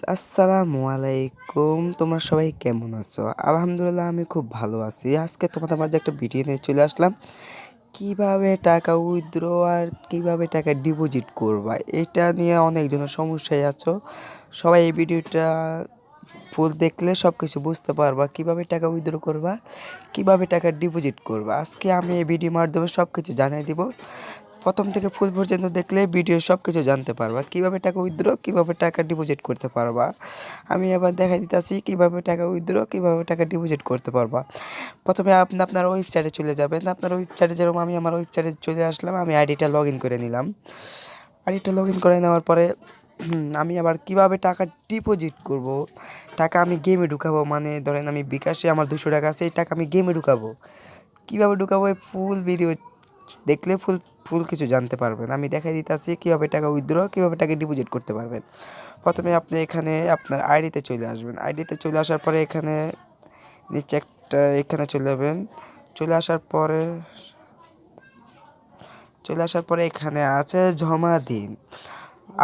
আসসালামু আলাইকুম তোমরা সবাই কেমন আছো? আলহামদুলিল্লাহ, আমি খুব ভালো আছি। আজকে তোমাদের মাঝে একটা ভিডিও নিয়ে চলে আসলাম। কীভাবে টাকা উইথড্র আর কীভাবে টাকা ডিপোজিট করবা, এটা নিয়ে অনেকজনের সমস্যায় আছো। সবাই এই ভিডিওটা ফুল দেখলে সব কিছু বুঝতে পারবা। কীভাবে টাকা উইথড্র করবা, কীভাবে টাকা ডিপোজিট করবা। আজকে আমি এই ভিডিওর মাধ্যমে সব কিছু জানিয়ে দিব। প্রথম থেকে ফুল পর্যন্ত দেখলে ভিডিও সব কিছু জানতে পারবা। কীভাবে টাকা উইথড্র কীভাবে টাকা ডিপোজিট করতে পারবা। আমি এবার দেখাই দিতেছি কীভাবে টাকা উইথড্র কীভাবে টাকা ডিপোজিট করতে পারবা। প্রথমে আপনি আপনার ওয়েবসাইটে চলে যাবেন। আপনার ওয়েবসাইটে যেরকম আমি আমার ওয়েবসাইটে চলে আসলাম, আমি আইডিটা লগ ইন করে নিলাম। আইডিটা লগ ইন করে নেওয়ার পরে আমি আবার কীভাবে টাকা ডিপোজিট করব? টাকা আমি গেমে ঢুকাবো? মানে ধরেন আমি বিকাশে আমার দুশো টাকা আছে, এই টাকা আমি গেমে ঢুকাবো। কীভাবে ঢুকাবো? এই ফুল ভিডিও দেখলে ফুল ফুল কিছু জানতে পারবেন। আমি দেখাই দিতেছি কীভাবে টাকা উইথড্র কীভাবে টাকা ডিপোজিট করতে পারবেন। প্রথমে আপনি এখানে আপনার আইডিতে চলে আসবেন। আইডিতে চলে আসার পরে এখানে নিচে একটা এখানে চলে যাবেন। চলে আসার পরে, চলে আসার পরে এখানে আছে জমা দিন।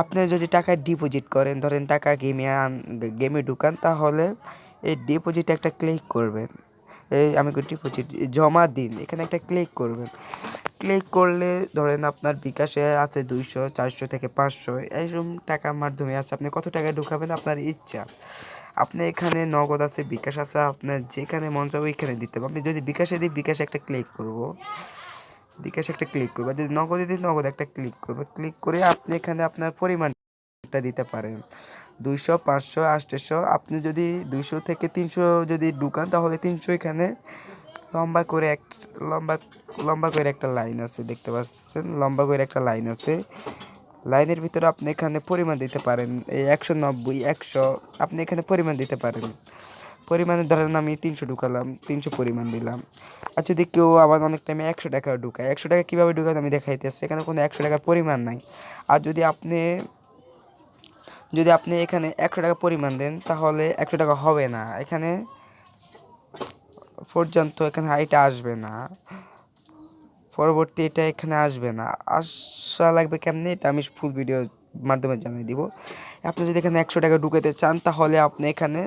আপনি যদি টাকা ডিপোজিট করেন, ধরেন টাকা গেমে আন গেমে ঢুকান, তাহলে এই ডিপোজিটে একটা ক্লিক করবেন। এই আমি ডিপোজিট জমা দিন। এখানে একটা ক্লিক করবেন। ক্লিক করলে ধরেন আপনার বিকাশে আছে দুইশো, চারশো থেকে পাঁচশো। এইরকম টাকার মাধ্যমে আছে। আপনি কত টাকা ঢুকাবেন? আপনার ইচ্ছা। আপনি এখানে নগদ আছে, বিকাশ আছে আপনার যেখানে মন চাবে ওইখানে দিতে আপনি যদি বিকাশে দিই, বিকাশে একটা ক্লিক করব। বিকাশে একটা ক্লিক করব। যদি নগদে দিই, নগদ একটা ক্লিক করব। ক্লিক করে আপনি এখানে আপনার পরিমাণটা দিতে পারেন। দুইশো, পাঁচশো, আটশো। আপনি যদি দুইশো থেকে তিনশো যদি ঢুকান, তাহলে তিনশো এখানে লম্বা করে এক, লম্বা লম্বা করে একটা লাইন আছে, দেখতে পাচ্ছেন? লম্বা করে একটা লাইন আছে। লাইনের ভিতরে আপনি এখানে পরিমাণ দিতে পারেন, এই একশো নব্বই, একশো, আপনি এখানে পরিমাণ দিতে পারেন। পরিমাণে ধরেন আমি তিনশো ঢুকালাম, তিনশো পরিমাণ দিলাম। আর যদি কেউ আবার অনেক টাইমে একশো টাকা ঢুকায়, একশো টাকা কীভাবে ঢুকায় আমি দেখাইতেছি এখানে কোনো একশো টাকার পরিমাণ নাই। আর যদি আপনি যদি আপনি এখানে একশো টাকা পরিমাণ দেন, তাহলে একশো টাকা হবে না। এখানে পর্যন্ত এখানে এটা আসবে না। পরবর্তী এটা এখানে আসবে না। আসা লাগবে কেমনি? এটা আমি ফুল ভিডিও মাধ্যমে জানিয়ে দিব। আপনি যদি এখানে একশো টাকা ঢুকাতে চান, তাহলে আপনি এখানে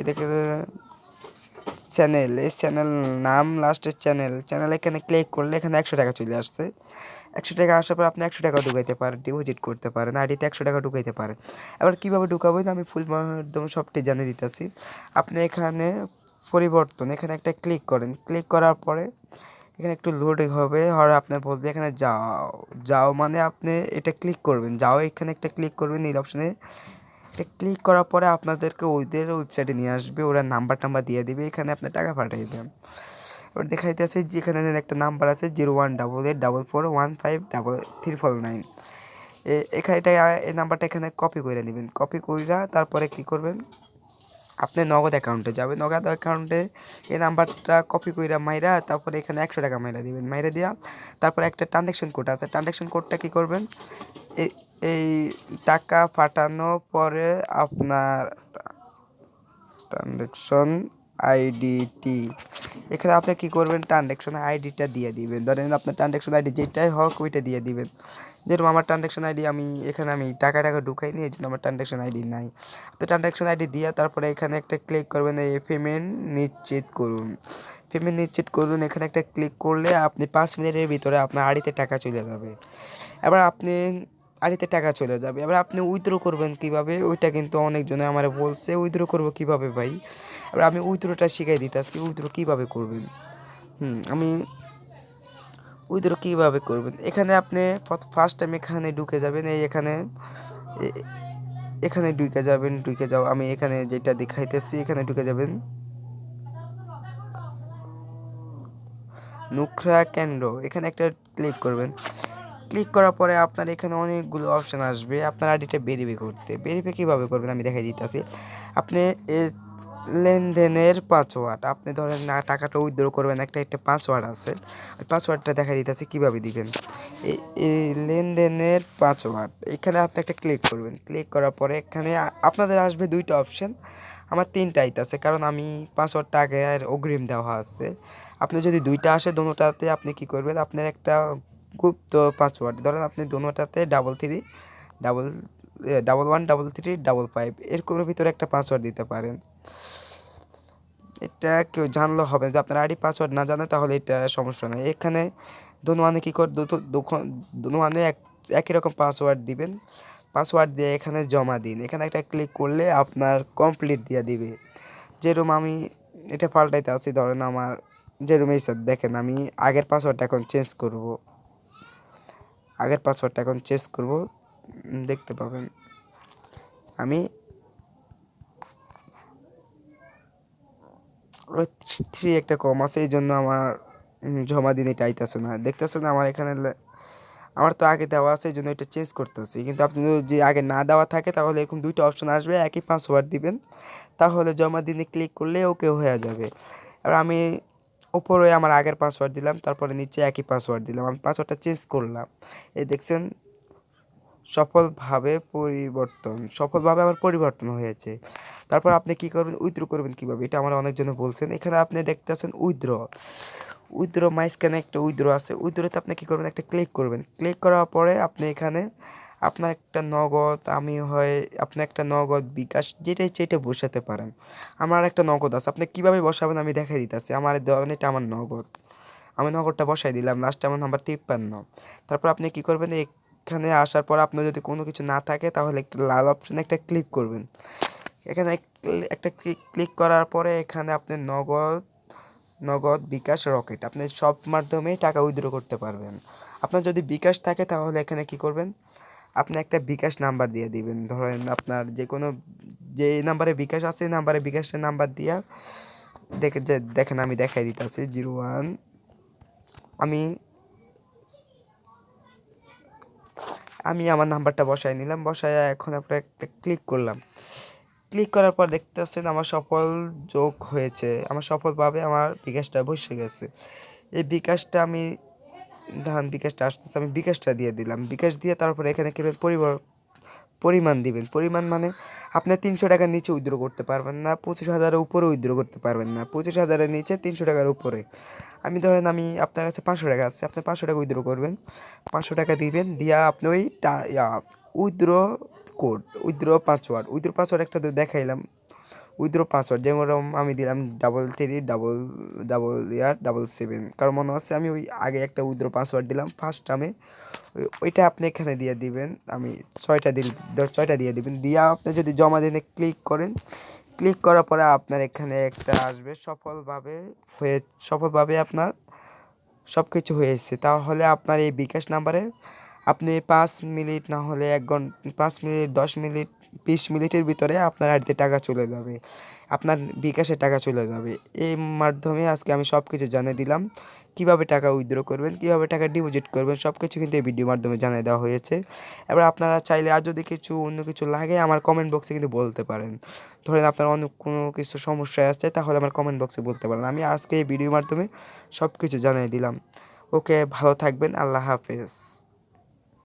এটাকে চ্যানেল এই চ্যানেল নাম লাস্টের চ্যানেল চ্যানেল এখানে ক্লিক করলে এখানে একশো টাকা চলে আসছে। একশো টাকা আসার পর আপনি একশো টাকা ঢুকাইতে পারেন ডিপোজিট করতে পারেন আইডিতে একশো টাকা ঢুকাইতে পারেন। এবার কীভাবে ঢুকাবো আমি ফুল মাধ্যমে সবটি জানিয়ে দিতেছি। আপনি এখানে পরিবর্তন। এখানে একটা ক্লিক করেন। ক্লিক করার পরে এখানে একটু লোডিং হবে। আর আপনার বলবে এখানে যাও। যাও মানে আপনি এটা ক্লিক করবেন। যাও এখানে একটা ক্লিক করবেন নীল অপশানে এটা ক্লিক করার পরে আপনাদেরকে ওইদের ওয়েবসাইটে নিয়ে আসবে। ওরা নাম্বার টাম্বার দিয়ে দিবে। এখানে আপনি টাকা পাঠিয়ে দেবেন। এবার দেখাইতেছে যে এখানে একটা নাম্বার আছে zero one double eight double four one five double three four nine এখানে এই নাম্বারটা এখানে কপি করে নেবেন। কপি কইরা তারপরে কি করবেন? আপনি নগদ অ্যাকাউন্টে যাবেন। নগদ অ্যাকাউন্টে এই নাম্বারটা কপি কইরা মাইরা তারপরে এখানে একশো টাকা মাইরা দিবেন। মাইরা দিয়া তারপরে একটা ট্রানজ্যাকশন কোড আছে। ট্রানজ্যাকশন কোডটা কী করবেন? এই এই টাকা পাঠানো পরে আপনার ট্রানজ্যাকশন আইডিটি এখানে আপনি কী করবেন? ট্রানজ্যাকশন আইডিটা দিয়ে দিবেন। ধরেন আপনার ট্রানজ্যাকশন আইডি যেটাই হোক, ওইটা দিয়ে দিবেন। যেরকম আমার ট্রানজ্যাকশন আইডি আমি, এখানে আমি টাকা টাকা ঢুকাই নিয়ে জন্য আমার ট্রানজ্যাকশন আইডি নাই। তো ট্রানজ্যাকশন আইডি দিয়ে তারপরে এখানে একটা ক্লিক করবেন, এই পেমেন্ট নিশ্চিত করুন। পেমেন্ট নিশ্চিত করুন, এখানে একটা ক্লিক করলে আপনি পাঁচ মিনিটের ভিতরে আপনার আড়িতে টাকা চলে যাবে। এবার আপনি আড়িতে টাকা চলে যাবে। এবার আপনি উইথড্র করবেন কীভাবে? ওইটা কিন্তু অনেকজনে আমার বলছে উইথড্র করব কীভাবে ভাই? এবার আমি উইথড্রটা শিখাই দিতেছি উইথড্র কীভাবে করবেন? হুম, আমি উইথড্র কীভাবে করবেন? এখানে আপনি ফার্স্ট টাইম এখানে ঢুকে যাবেন, এই এখানে এখানে ঢুকে যাবেন, ঢুকে যাও, আমি এখানে যেটা দেখাইতেছি, এখানে ঢুকে যাবেন। নুখরা কেন্দ্র, এখানে একটা ক্লিক করবেন। ক্লিক করার পরে আপনার এখানে অনেকগুলো অপশান আসবে, আপনার আইডিটা ভেরিফাই করতে। ভেরিফাই কীভাবে করবেন আমি দেখাই দিতেছি। আপনি লেনদেনের পাসওয়ার্ড আপনি ধরেন, না, টাকাটা উইথড্র করবেন, একটা একটা পাসওয়ার্ড আছে। ওই পাসওয়ার্ডটা দেখা দিতেছে, কীভাবে দিবেন? এই লেনদেনের পাসওয়ার্ড এখানে আপনি একটা ক্লিক করবেন। ক্লিক করার পরে এখানে আপনাদের আসবে দুইটা অপশন আমার তিনটাই আছে, কারণ আমি পাসওয়ার্ডটা আগে আর অগ্রিম দেওয়া আছে। আপনি যদি দুইটা আসে দোনোটাতে আপনি কি করবেন? আপনার একটা গুপ্ত পাসওয়ার্ড ধরেন, আপনি দোনোটাতে double three double double one double three double five এর কোনো ভিতরে একটা পাসওয়ার্ড দিতে পারেন। এটা কেউ জানলে হবে। যদি আপনার আইডি পাসওয়ার্ড না জানে, তাহলে এটা সমস্যা নেই। এখানে দোনোয়ানে কী করে দোনোয়ানে এক একই রকম পাসওয়ার্ড দিবেন। পাসওয়ার্ড দিয়ে এখানে জমা দিন। এখানে একটা ক্লিক করলে আপনার কমপ্লিট দিয়ে দিবে। যেরকম আমি এটা পাল্টাইতে আছি ধরেন আমার যেরকম এই স্যার দেখেন আমি আগের পাসওয়ার্ডটা এখন চেঞ্জ করব। আগের পাসওয়ার্ডটা এখন চেঞ্জ করব। দেখতে পাবেন। আমি থ্রি একটা কম আছে, এই জন্য আমার জমা দিন এটা আইতেছে না দেখতেছেন আমার এখানে আমার তো আগে দেওয়া আছে, এই জন্য এটা চেঞ্জ করতেছি। কিন্তু আপনি যদি আগে না দেওয়া থাকে, তাহলে এরকম দুইটা অপশন আসবে, একই পাসওয়ার্ড দিবেন। তাহলে জমা দিনে ক্লিক করলে ওকে হয়ে যাবে। আর আমি উপরে আমার আগের পাসওয়ার্ড দিলাম, তারপরে নিচে একই পাসওয়ার্ড দিলাম। আমি পাসওয়ার্ডটা চেঞ্জ করলাম। এই দেখছেন সফলভাবে পরিবর্তন, সফলভাবে আমার পরিবর্তন হয়েছে। তারপর আপনি কি করবেন? উইথড্র করবেন কীভাবে? এটা আমার অনেকজন বলছেন। এখানে আপনি দেখতে আছেন উইথড্র উইথড্র মাইসখানে একটা উইথড্র আছে। উইথড্রতে আপনি কী করবেন? একটা ক্লিক করবেন। ক্লিক করার পরে আপনি এখানে আপনার একটা নগদ, আমি হয় আপনি একটা নগদ বিকাশ যেটাই চেটে বসাতে পারেন। আমার একটা নগদ আছে। আপনি কীভাবে বসাবেন আমি দেখাই দিতেছি। আমার ধরেন এটা আমার নগদ। আমি নগদটা বসাই দিলাম। লাস্টে আমার নাম্বার তিপ্পান্ন। তারপর আপনি কি করবেন? এখানে আসার পর আপনার যদি কোনো কিছু না থাকে, তাহলে একটা লাল অপশানে একটা ক্লিক করবেন। এখানে এক- একটা ক্লিক ক্লিক করার পরে এখানে আপনি নগদ নগদ বিকাশ রকেট, আপনি সব মাধ্যমেই টাকা উইথড্র করতে পারবেন। আপনার যদি বিকাশ থাকে, তাহলে এখানে কি করবেন? আপনি একটা বিকাশ নাম্বার দিয়ে দিবেন। ধরেন আপনার যে কোনো যে নাম্বারে বিকাশ আছে, এই নাম্বারে বিকাশের নাম্বার দিয়া দেখে, যে দেখেন আমি দেখাই দিতেছি, জিরো ওয়ান, আমি আমি আমার নাম্বারটা বসাই নিলাম, বসায় এখন আপনার একটা ক্লিক করলাম। ক্লিক করার পর দেখতে পাচ্ছেন আমার সফল যোগ হয়েছে, আমার সফলভাবে আমার বিকাশটা বসে গেছে। এই বিকাশটা আমি ধরেন বিকাশটা আসতেছে, আমি বিকাশটা দিয়ে দিলাম। বিকাশ দিয়ে তারপরে এখানে কীভাবে পরিবার পরিমাণ দিবেন। পরিমাণ মানে আপনি তিনশো টাকার নিচে উইথড্র করতে পারবেন না, পঁচিশ হাজারের উপরে উইথড্র করতে পারবেন না। পঁচিশ হাজারের নিচে তিনশো টাকার উপরে। আমি ধরেন আমি আপনার কাছে পাঁচশো টাকা আছে, আপনি পাঁচশো টাকা উইথড্র করবেন। পাঁচশো টাকা দিবেন, দিয়া আপনি ওই withdraw code, withdraw password withdraw password একটা তো দেখাইলাম। উইথড্র পাসওয়ার্ড যেমন আমি দিলাম ডাবল থ্রি, ডাবল ডাবল ইয়ার, ডাবল সেভেন। কারণ মনে হচ্ছে আমি ওই আগে একটা উইথড্র পাসওয়ার্ড দিলাম, ফার্স্ট টামে ওইটা আপনি এখানে দিয়ে দিবেন। আমি ছয়টা দশ ছয়টা দিয়ে দিবেন। দিয়ে আপনি যদি জমা দিনে ক্লিক করেন ক্লিক করার পরে আপনার এখানে একটা আসবে সফলভাবে হয়ে, সফলভাবে আপনার সব কিছু হয়েছে। তাহলে আপনার এই বিকাশ নাম্বারে আপনি পাঁচ মিনিট না হলে এক ঘণ্টা পাঁচ মিনিট, দশ মিনিট, বিশ মিনিটের ভিতরে আপনার হাতে টাকা চলে যাবে। আপনার বিকাশে টাকা চলে যাবে। এই মাধ্যমে আজকে আমি সব কিছু জানিয়ে দিলাম। কীভাবে টাকা উইথড্র করবেন, কীভাবে টাকা ডিপোজিট করবেন সব কিছু কিন্তু এই ভিডিওর মাধ্যমে জানিয়ে দেওয়া হয়েছে। এবার আপনারা চাইলে আর যদি কিছু অন্য কিছু লাগে, আমার কমেন্ট বক্সে কিন্তু বলতে পারেন। ধরেন আপনার অন্য কোনো কিছু সমস্যা আছে, তাহলে আমার কমেন্ট বক্সে বলতে পারেন। আমি আজকে এই ভিডিওর মাধ্যমে সব কিছু জানিয়ে দিলাম। ওকে ভালো থাকবেন, আল্লাহ হাফেজ।